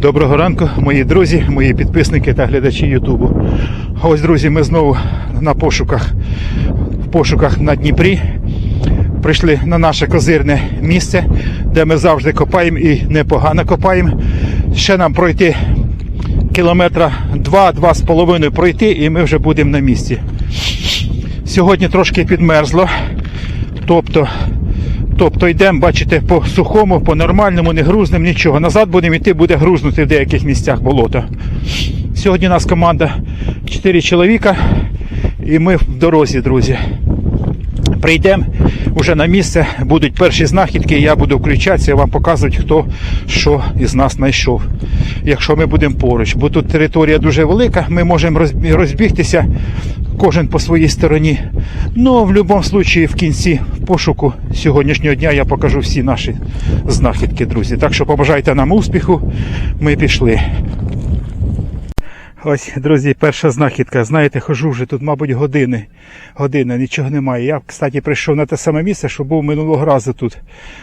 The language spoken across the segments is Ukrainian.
Доброго ранку, мої друзі, мої підписники та глядачі Ютубу. Ось, друзі, ми знову на пошуках, в пошуках на Дніпрі. Прийшли на наше козирне місце, де ми завжди копаємо і непогано копаємо. Ще нам пройти кілометра два-два з половиною пройти, і ми вже будемо на місці. Сьогодні трошки підмерзло. Тобто, тобто йдемо, бачите, по сухому, по нормальному, не грузним, нічого. Назад будемо йти, буде грузнути в деяких місцях болото. Сьогодні у нас команда 4 чоловіка, і ми в дорозі, друзі. Прийдемо вже на місце, будуть перші знахідки, я буду включатися і вам показувати, хто що із нас знайшов. Якщо ми будемо поруч. Бо тут територія дуже велика, ми можемо розбігтися, кожен по своїй стороні. Ну, в будь-якому випадку, в кінці пошуку сьогоднішнього дня я покажу всі наші знахідки, друзі. Так що побажайте нам успіху. Ми пішли. Ось, друзі, перша знахідка. Знаєте, хожу вже тут, мабуть, години. Година, нічого немає. Я, кстати, прийшов на те саме місце, що був минулого разу тут.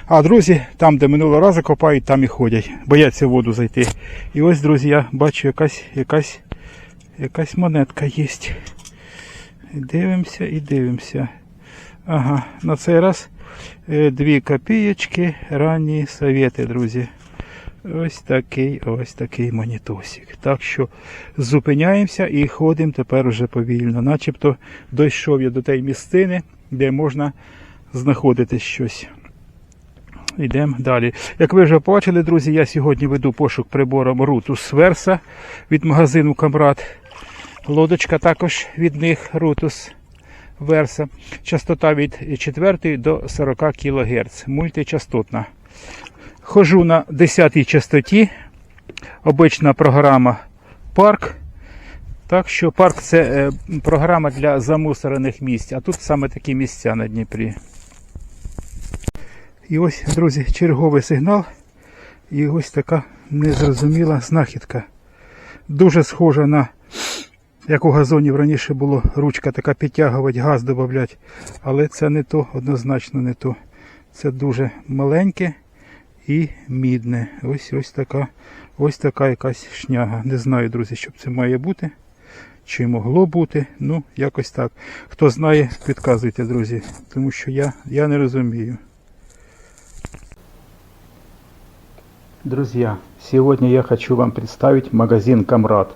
А друзі, там, де минулого разу копають, там і ходять. Бояться в воду зайти. І ось, друзі, я бачу якась, якась, якась монетка є. Дивимося і дивимося. Ага, на цей раз е, дві копієчки, ранні совєти, друзі. Ось такий, ось такий монітосик. Так що зупиняємося і ходимо тепер уже повільно. Начебто дійшов я до тієї місцини, де можна знаходити щось. Йдемо далі. Як ви вже бачили, друзі, я сьогодні веду пошук прибором Rutus Versa від магазину Камрад. Лодочка також від них Rutus Versa. Частота від 4 до 40 кГц. Мультичастотна. Хожу на 10 частоті. Обична програма парк. Так що парк це е, програма для замусорених місць, а тут саме такі місця на Дніпрі. І ось, друзі, черговий сигнал. І ось така незрозуміла знахідка. Дуже схожа на як у газонів раніше було ручка така підтягувати, газ додати. Але це не то, однозначно не то. Це дуже маленьке і мідне. Ось ось така, ось така якась шняга. Не знаю, друзі, що це має бути. Чи могло бути. Ну, якось так. Хто знає, підказуйте, друзі. Тому що я, я не розумію. Друзья, сегодня я хочу вам представить магазин «Камрад»,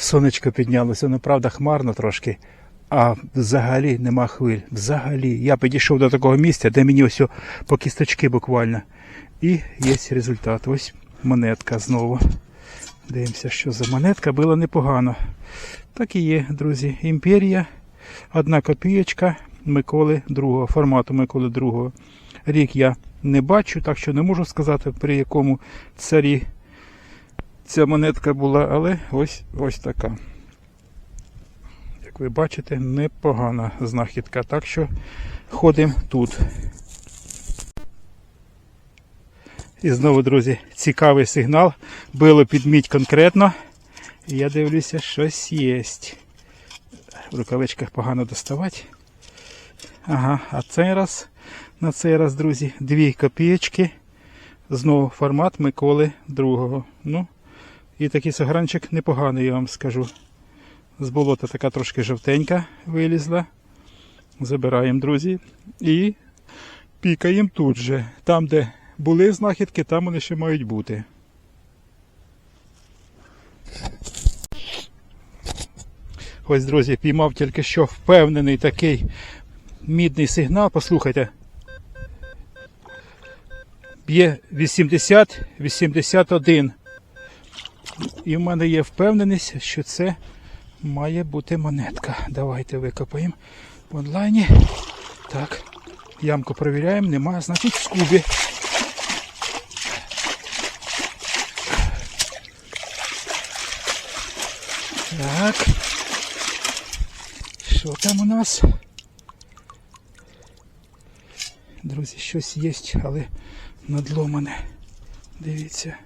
Сонечко піднялося, ну правда, хмарно трошки, а взагалі нема хвиль. Взагалі. Я підійшов до такого місця, де мені ось по кісточки буквально. І є результат. Ось монетка знову. Дивимося, що за монетка було непогано. Так і є, друзі. Імперія. Одна копієчка Миколи II, формату Миколи II. Рік я не бачу, так що не можу сказати, при якому царі ця монетка була, але ось ось така. Як ви бачите, непогана знахідка. Так що ходимо тут. І знову, друзі, цікавий сигнал. Било підміть конкретно. Я дивлюся, щось є. В рукавичках погано доставати. Ага, а цей раз, на цей раз, друзі, дві копієчки. Знову формат Миколи II. Ну, і такий сагранчик непоганий, я вам скажу. З болота така трошки жовтенька вилізла. Забираємо, друзі. І пікаємо тут же. Там, де були знахідки, там вони ще мають бути. Ось, друзі, піймав тільки що впевнений такий мідний сигнал. Послухайте. Б'є 80-81. І в мене є впевненість, що це має бути монетка. Давайте викопаємо в онлайні. Так, ямку перевіряємо, немає, значить в скубі. Так. Що там у нас? Друзі, щось є, але надломане. Дивіться.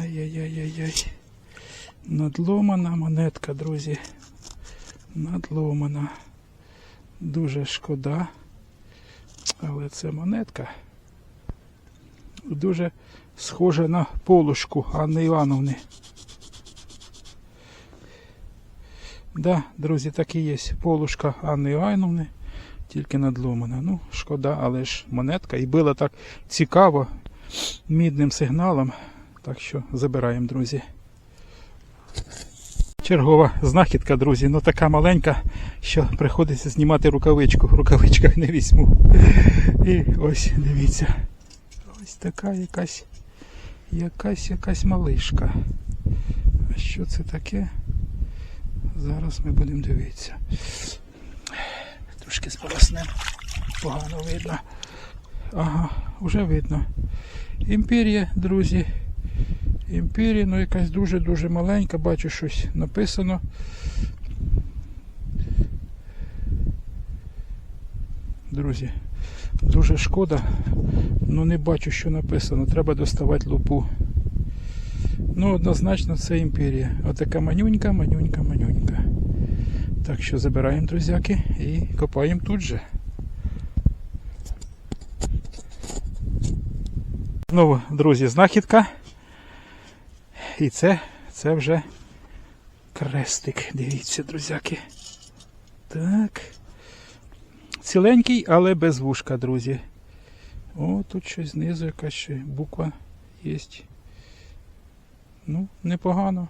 Ай-яй-яй-яй-яй. Надломана монетка, друзі. Надломана. Дуже шкода. Але це монетка. Дуже схожа на полушку Анни Івановни. Да, друзі, так і є. Полушка Анни Івановни, тільки надломана. Ну, шкода, але ж монетка. І била так цікаво мідним сигналом. Так що забираємо, друзі. Чергова знахідка, друзі, ну така маленька, що приходиться знімати рукавичку. В рукавичках не візьму. І ось дивіться. Ось така якась якась якась малишка. А що це таке? Зараз ми будемо дивитися. Трошки сполоснем. Погано видно. Ага, вже видно. Імперія, друзі. Імперія, ну якась дуже-дуже маленька, бачу щось написано. Друзі, дуже шкода, але не бачу, що написано. Треба доставати лупу. Ну, однозначно, це імперія. Отака манюнька, манюнька, манюнька. Так що забираємо друзяки і копаємо тут же. Знову, друзі, знахідка. І це, це вже крестик. Дивіться, друзяки. Так. Ціленький, але без вушка, друзі. О, тут щось знизу якась ще буква є. Ну, непогано.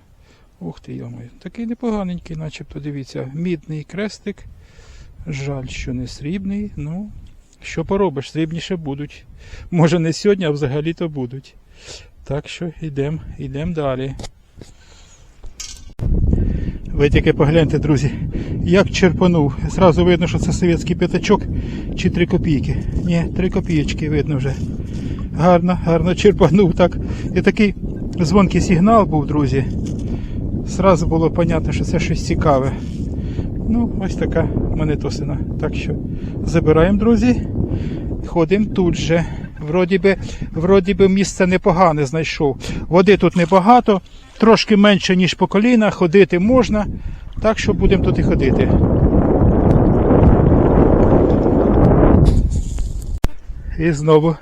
Ух ти, йомою. Такий непоганенький, начебто, дивіться, мідний крестик. Жаль, що не срібний. Ну, що поробиш, срібніше будуть. Може не сьогодні, а взагалі-то будуть. Так що йдемо йдем далі. Ви тільки погляньте, друзі, як черпанув. Зразу видно, що це совєтський п'ятачок чи 3 копійки. Ні, 3 копійки видно вже. Гарно, гарно черпанув так. І такий дзвонкий сигнал був, друзі. Зразу було зрозуміло, що це щось цікаве. Ну, ось така монетосина. Так що забираємо, друзі. Ходимо тут же. Вроді би, вроді би місце непогане знайшов. Води тут небагато, трошки менше, ніж по коліна, ходити можна. Так що будемо тут і ходити. І знову,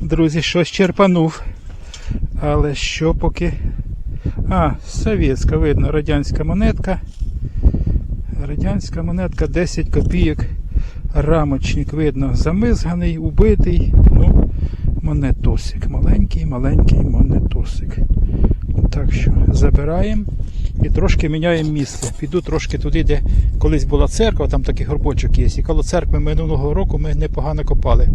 друзі, щось черпанув. Але що поки. А, совєтська, видно, радянська монетка. Радянська монетка 10 копійок. Рамочник, видно, замизганий, убитий. Ну, монетосик. Маленький, маленький монетосик. Так що забираємо і трошки міняємо місце. Піду трошки туди, де колись була церква, там такий горбочок є. І коло церкви минулого року ми непогано копали.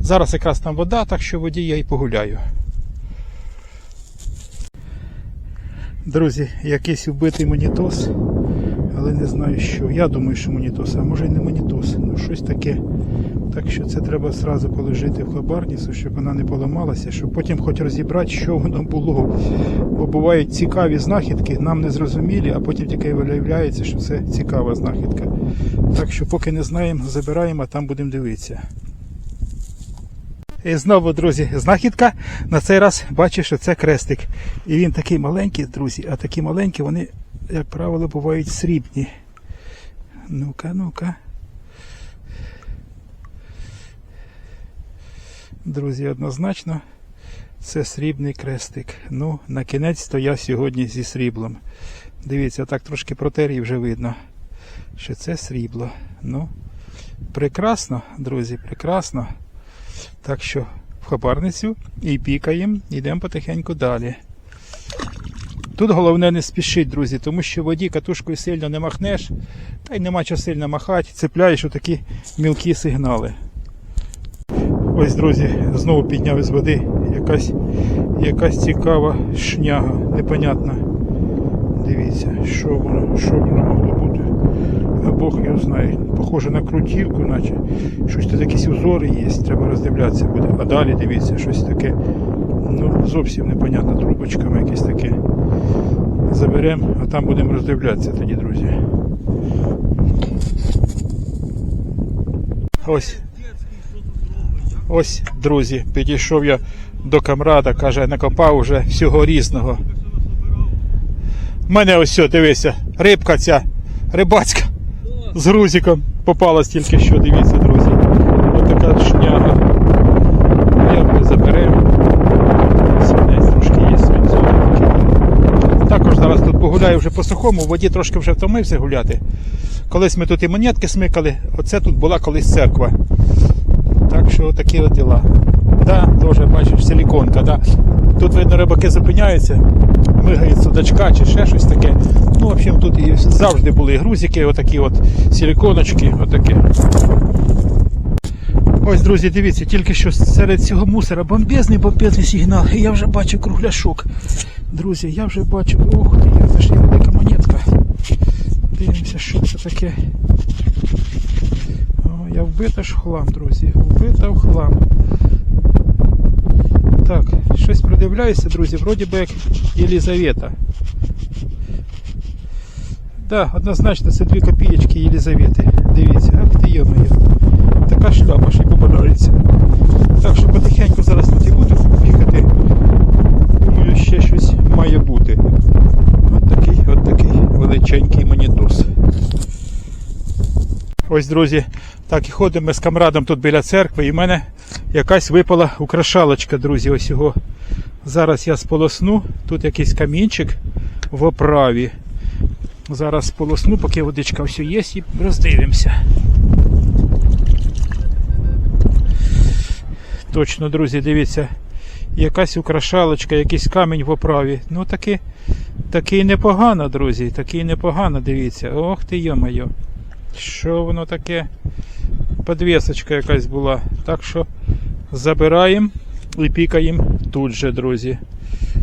Зараз якраз там вода, так що воді я і погуляю. Друзі, якийсь вбитий монітос, не знаю що. Я думаю, що монітос, а може й не монітос. Ну щось таке. Так що це треба зразу положити в хабарницю, щоб вона не поламалася, щоб потім хоч розібрати, що воно було. Бо бувають цікаві знахідки, нам не зрозумілі, а потім тільки виявляється, що це цікава знахідка. Так що поки не знаємо, забираємо, а там будемо дивитися. І знову, друзі, знахідка. На цей раз бачу, що це крестик. І він такий маленький, друзі, а такі маленькі, вони, як правило, бувають срібні. Ну-ка, ну-ка. Друзі, однозначно, це срібний крестик. Ну, на кінець то я сьогодні зі сріблом. Дивіться, так трошки протер і вже видно, що це срібло. Ну, прекрасно, друзі, прекрасно. Так що в хабарницю і пікаємо, йдемо потихеньку далі. Тут головне не спішить, друзі, тому що в воді катушкою сильно не махнеш, та й нема чого сильно махати, цепляєш отакі мілкі сигнали. Ось, друзі, знову підняв із води якась, якась цікава шняга, непонятна. Дивіться, що воно, що воно могло бути. А Бог його знає. Похоже на крутівку, наче. Щось тут якісь узори є, треба роздивлятися буде. А далі дивіться, щось таке. Ну, зовсім непонятно, трубочками якесь таке. Заберемо, а там будемо роздивлятися тоді, друзі. Ось. Ось, друзі, підійшов я до камрада, каже, накопав уже всього різного. У мене ось все, дивися, рибка ця, рибацька з грузиком попалась тільки що, дивіться, друзі. Ось така шняга. Я вже заберемо. Свинець трошки є свинцовий. Також тут вже по сухому, в воді трошки вже втомився гуляти. Колись ми тут і монетки смикали, оце тут була колись церква. Так що такі от діла. Да, теж бачиш, силіконка, да. Тут видно рибаки зупиняються, мигають судачка чи ще щось таке. Ну, в общем, тут і завжди були грузики, отакі от силіконочки, отакі. Ось, друзі, дивіться, тільки що серед цього мусора бомбезний бомбезний сигнал. І я вже бачу кругляшок. Друзі, я вже бачу. Ох це ж є велика монетка. Дивимося, що це таке. О, я вбита ж хлам, друзі. Вбита в хлам. Так, щось придивляюся, друзі, вроді би як Єлізавета. Да, однозначно це дві копієчки Єлізавети. Дивіться, ах ти йомає. Така шляпа ще й попадається. Так що потихеньку зараз тут і буду бігати. Думаю, ще щось має бути. От такий, от такий величенький монітос. Ось, друзі, так і ходимо ми з камрадом тут біля церкви, і в мене якась випала украшалочка, друзі. Ось його. Зараз я сполосну. Тут якийсь камінчик в оправі. Зараз сполосну, поки водичка все є, і роздивимося. Точно, друзі, дивіться, якась украшалочка, якийсь камінь в оправі. Ну таки, такий непогано, друзі, такий непогано, дивіться. Ох ти йо-моє. Що воно таке? Подвісочка якась була. Так що забираємо і пікаємо тут же, друзі.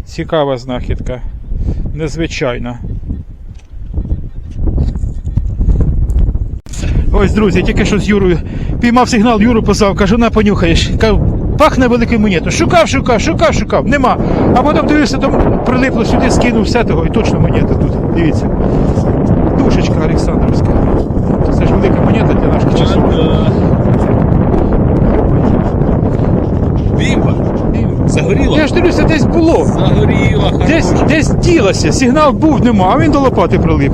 Цікава знахідка. Незвичайна. Ось, друзі, тільки що з Юрою піймав сигнал, Юру позвав, кажу, на понюхаєш. Кажу, пахне великою монетою. Шукав, шукав, шукав, шукав, нема. А потім дивився, там прилипло сюди, скинув все того, і точно монета тут. Дивіться. Душечка Олександровська. Це ж велика монета для наших часів. Бімба! Загоріло? Я ж дивлюся, десь було. Загоріло, Десь, десь ділося, сигнал був, нема, а він до лопати прилип.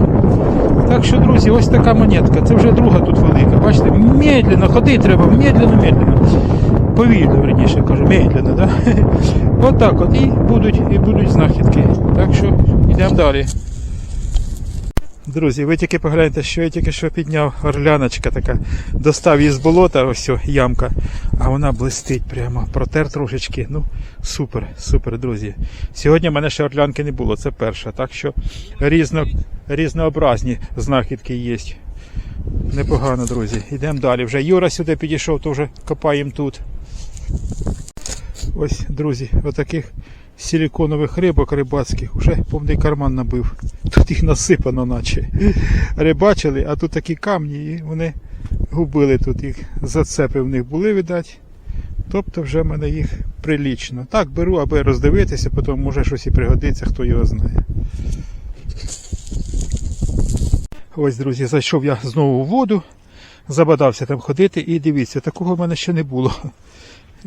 Так що, друзі, ось така монетка. Це вже друга тут велика. Бачите, медленно, ходити треба, медленно, медленно. Повільно, верніше кажу, медленно, да? От от. І будуть, і будуть знахідки. Так що йдемо далі. Друзі, ви тільки погляньте, що я тільки що підняв орляночка така. Достав її з болота, ось ямка, а вона блистить прямо, протер трошечки. Ну, супер, супер, друзі. Сьогодні в мене ще орлянки не було, це перша. Так що різно, різнообразні знахідки є. Непогано, друзі. Йдемо далі. Вже Юра сюди підійшов, то вже копаємо тут. Ось, друзі, отаких силіконових рибок рибацьких вже повний карман набив. Тут їх насипано, наче. Рибачили, а тут такі камні, і вони губили тут їх. Зацепи в них були, видать. Тобто вже в мене їх прилічно. Так, беру, аби роздивитися, потім може щось і пригодиться, хто його знає. Ось, друзі, зайшов я знову у воду, забадався там ходити і дивіться, такого в мене ще не було.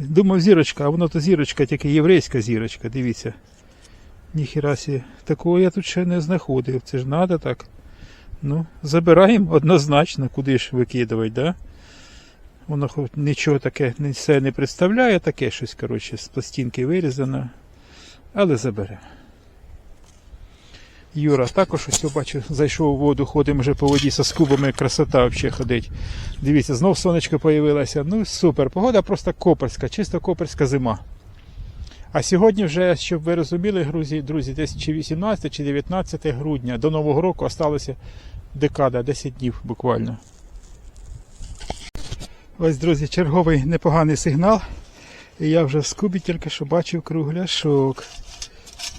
Думав зірочка, а воно то зірочка, тільки єврейська зірочка, дивіться. Ніхіра сі. Такого я тут ще не знаходив. Це ж треба так. Ну, забираємо однозначно, куди ж викидувати, да? Воно хоч нічого таке не представляє, таке щось, коротше, з пластинки вирізано. Але заберемо. Юра також ось бачу, зайшов у воду, ходимо вже по воді со скубами, красота взагалі ходить. Дивіться, знов сонечко появилося. Ну супер. Погода просто коперська, чисто коперська зима. А сьогодні вже, щоб ви розуміли, друзі, друзі, десь чи 18 чи 19 грудня до Нового року осталося декада, 10 днів буквально. Ось, друзі, черговий непоганий сигнал. І я вже в скубі тільки що бачив кругляшок.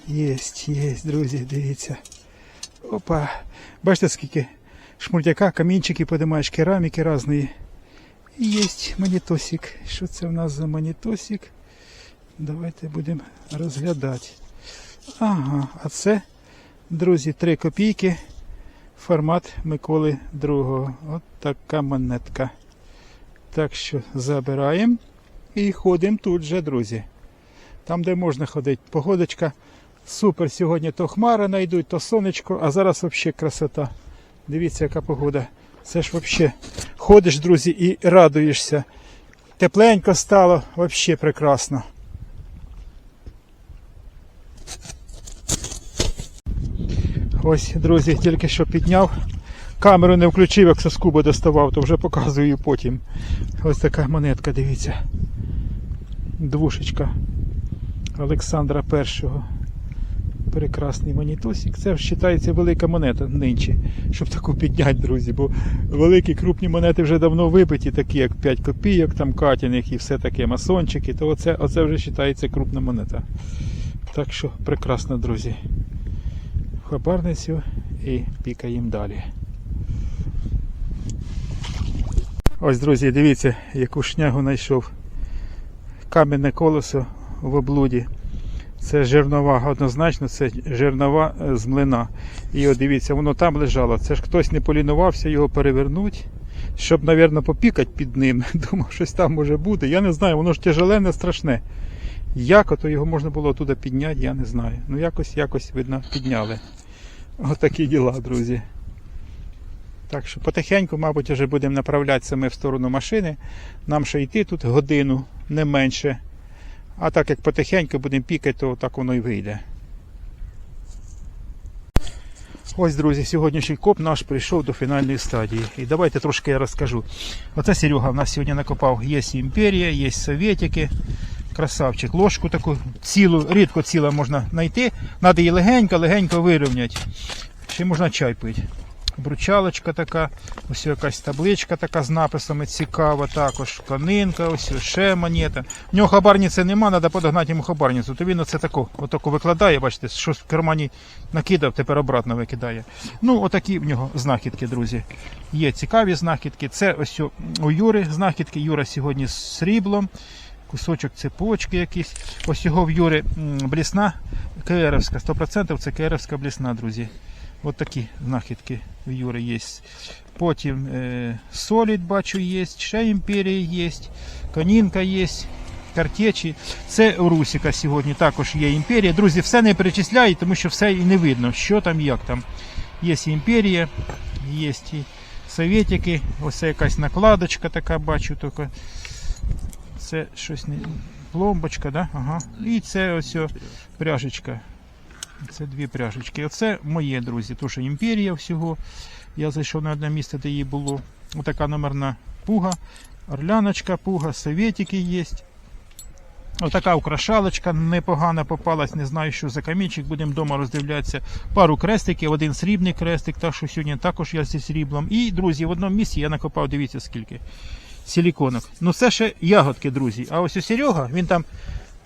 Єсть, єсть, друзі, дивіться. Опа. Бачите, скільки шмурдяка, камінчики подимаєш, кераміки різної. І єсть монітосик. Що це в нас за монітосик? Давайте будемо розглядати. Ага, а це Друзі, 3 копійки. Формат Миколи II. От така монетка. Так що забираємо і ходимо тут же, друзі. Там, де можна ходити. Погодочка супер. Сьогодні то хмара найдуть, то сонечко, а зараз взагалі красота. Дивіться, яка погода. Це ж взагалі ходиш, друзі, і радуєшся. Тепленько стало, взагалі прекрасно. Ось, друзі, тільки що підняв. Камеру не включив, як со скуба доставав, то вже показую потім. Ось така монетка, дивіться. Двушечка Олександра І. Прекрасний монітосик. Це вважається велика монета нинче, щоб таку підняти, друзі. Бо великі крупні монети вже давно вибиті, такі як 5 копійок, там катяних і все таке, масончики, то оце, оце вже вважається крупна монета. Так що прекрасно, друзі. Хабарницю і пікаємо далі. Ось, друзі, дивіться, яку шнягу знайшов. Кам'яне колесо в облуді. Це жернова, однозначно, це жернова е, з млина. І от дивіться, воно там лежало. Це ж хтось не полінувався його перевернути, щоб, мабуть, попікати під ним. Думав, щось там може бути. Я не знаю, воно ж тяжеленне, страшне. Як ото його можна було туди підняти, я не знаю. Ну якось, якось, видно, підняли. Отакі діла, друзі. Так що потихеньку, мабуть, вже будемо направлятися ми в сторону машини. Нам ще йти тут годину, не менше. А так як потихеньку будемо пікати, то так воно і вийде. Ось, друзі, сьогоднішній коп наш прийшов до фінальної стадії. І давайте трошки я розкажу. Оце Серега в нас сьогодні накопав. Є імперія, є совєтики. Красавчик. Ложку таку цілу, рідко ціла можна знайти. Треба її легенько, легенько вирівняти. Ще можна чай пити. Бручалочка така, ось якась табличка така з написами цікава, також конинка, ось ще монета. В нього хабарниці нема, треба подогнати йому хабарницю. То він оце таку, отаку викладає, бачите, що в кармані накидав, тепер обратно викидає. Ну, отакі в нього знахідки, друзі. Є цікаві знахідки. Це ось у- Юри знахідки. Юра сьогодні з сріблом. Кусочок цепочки якийсь. Ось його в Юри блісна КРовська. 100% це КРовська блісна, друзі. От такі знахідки в Юри є. Потім е, солід, бачу, є, ще імперія є, конінка є, картечі. Це у Русіка сьогодні також є імперія. Друзі, все не перечисляю, тому що все і не видно, що там, як там. Є імперія, є і совєтики, ось якась накладочка така, бачу тільки. Це щось не. Пломбочка, да? Ага. І це ось пряжечка. Це дві пряжечки. Оце моє, друзі. То, імперія всього. Я зайшов на одне місце, де її було. Отака номерна пуга. Орляночка, пуга, совєтики є. Отака украшалочка непогана попалась, не знаю, що за камінчик, будемо вдома роздивлятися. Пару крестиків, один срібний крестик, так що сьогодні також я зі сріблом. І, друзі, в одному місці я накопав, дивіться скільки. Силіконок. Ну це ще ягодки, друзі. А ось у Серега, він там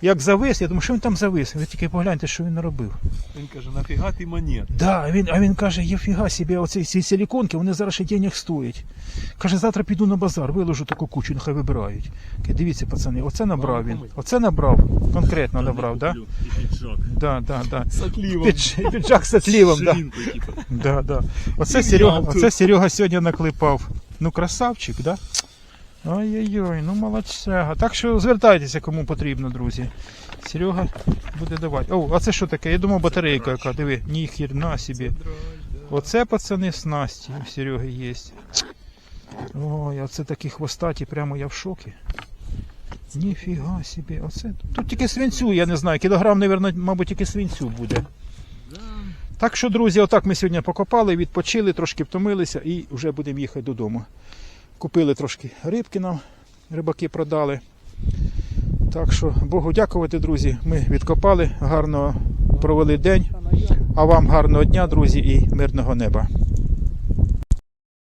як завис, я думаю, що він там завис. Ви тільки погляньте, що він наробив. Він каже, нафіга ти монет? Да, він, а він каже, єфіга собі, оці ці силіконки, вони зараз ще денег стоять. Каже, завтра піду на базар, виложу таку кучу, нехай вибирають. Каже, дивіться, пацани, оце набрав він. Оце набрав, конкретно набрав, да? Да, да, да. З Піджак з отлівом, да. Типу. Да, да. Оце Серега, оце Серега сьогодні наклепав. Ну, красавчик, да? Ой-ой-ой, ну молодцяга. Так що звертайтеся, кому потрібно, друзі. Серега буде давати. О, а це що таке? Я думав батарейка яка, диви, ніхірна собі. Оце пацани снасті у Сереги є. Ой, оце такі хвостаті, прямо я в шокі. Ніфіга собі, оце. Тут тільки свинцю, я не знаю, кілограм, мабуть, мабуть, тільки свинцю буде. Так що, друзі, отак ми сьогодні покопали, відпочили, трошки втомилися і вже будемо їхати додому. Купили трошки рибки нам, рибаки продали. Так що, Богу дякувати, друзі. Ми відкопали, гарно провели день. А вам гарного дня, друзі, і мирного неба.